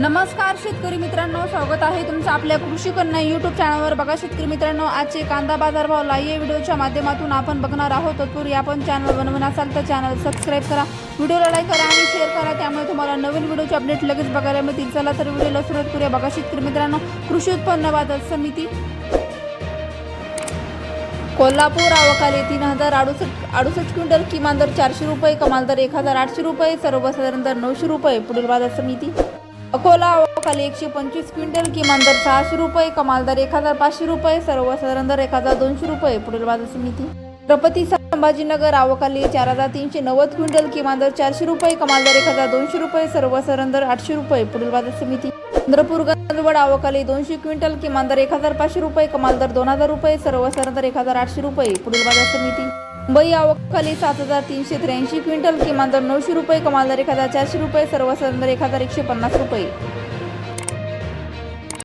नमस्कार शेतकरी मित्रांनो स्वागत आहे तुमचं आपल्या कृषी कन्या युट्यूब चॅनलवर बघा शेतकरी मित्रांनो आजचे कांदा बाजार भाव लाईव्ह व्हिडिओच्या माध्यमातून आपण बघणार आहोत. तत्पूर्वी आपण चॅनल बनवून असाल तर चॅनल सबस्क्राईब करा. व्हिडिओला लाईक करा आणि शेअर करा. त्यामुळे तुम्हाला नवीन व्हिडिओचे अपडेट लगेच बघायला मिळतील. चला तर व्हिडिओला सुरुवात करूया. बघा शेतकरी मित्रांनो कृषी उत्पन्न बाजार समिती कोल्हापूर आवकाले तीन हजार अडुसष्ट अडुसष्ट क्विंटल किमान दर चारशे रुपये कमाल दर एक हजार आठशे रुपये सर्वसाधारण दर नऊशे रुपये. पुढील बाजार समिती अकोला आवकाले एकशे पंचवीस क्विंटल किमान दर सहाशे रुपये कमाल दर एक हजार पाचशे रुपये सर्वसाधारण दर एक हजार दोनशे रुपये पुढील बाजार समिती. प्रपती संभाजीनगर आवकाली चार हजार तीनशे नव्वद क्विंटल किमान दर चारशे रुपये कमाल दर एक हजार दोनशे रुपये सर्वसाधारण दर आठशे रुपये पुढील बाजार समिती. चंद्रपूर गंधवड आवकाले दोनशे क्विंटल किमान दर एक हजार पाचशे रुपये कमाल दर दोन हजार रुपये सर्वसाधारण दर एक हजार आठशे रुपये पुढील बाजार समिती. मुंबई आवकखाली सात हजार तीनशे त्र्याऐंशी क्विंटल किमान दर नऊशे रुपये कमाल दर एक हजार चारशे रुपये सर्वसाधारण दर एक हजार एकशे पन्नास रुपये.